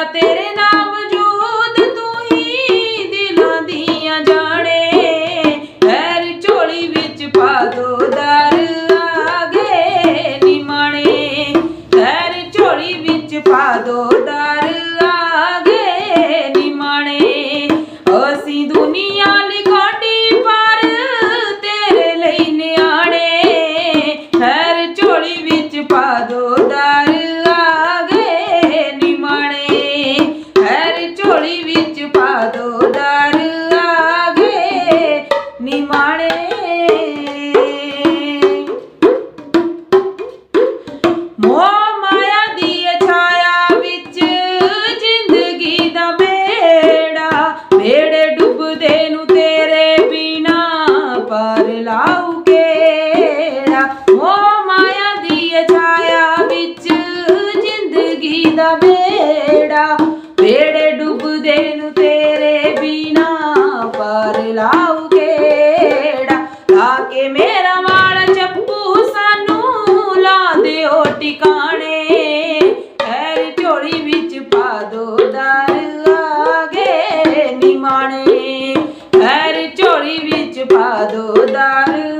ਮੇਰਾ ਤੇਰੇ ਨਾਲ ਵਜੂਦ ਤੂੰ ਹੀ ਦਿਲਾਂ ਦੀਆਂ ਜਾਣੇ। ਪੈਰ ਝੋਲੀ ਵਿੱਚ ਪਾ ਦੋ ਦਰ ਆਗੇ ਨਿਮਾਣੇ ਪੈਰ ਝੋਲੀ ਵਿੱਚ ਪਾ ਦੋ ਦਰ ਨਿਮਾਣੇ। ਮੋਹ ਮਾਇਆ ਦੀ ਇਹ ਵਿੱਚ ਜ਼ਿੰਦਗੀ ਦਾ ਬੇੜਾ ਆ ਕੇ ਮੇਰਾ ਵਾਲ ਚੱਪੂ ਸਾਨੂੰ ਲਾ ਦਿਓ ਟਿਕਾਣੇ। ਖੈਰ ਝੋਲੀ ਵਿੱਚ ਪਾ ਦੋ ਦਰ ਆਗੇ ਨਿਮਾਣੇ। ਖੈਰ ਝੋਲੀ ਵਿੱਚ ਪਾ ਦੋ ਦਰ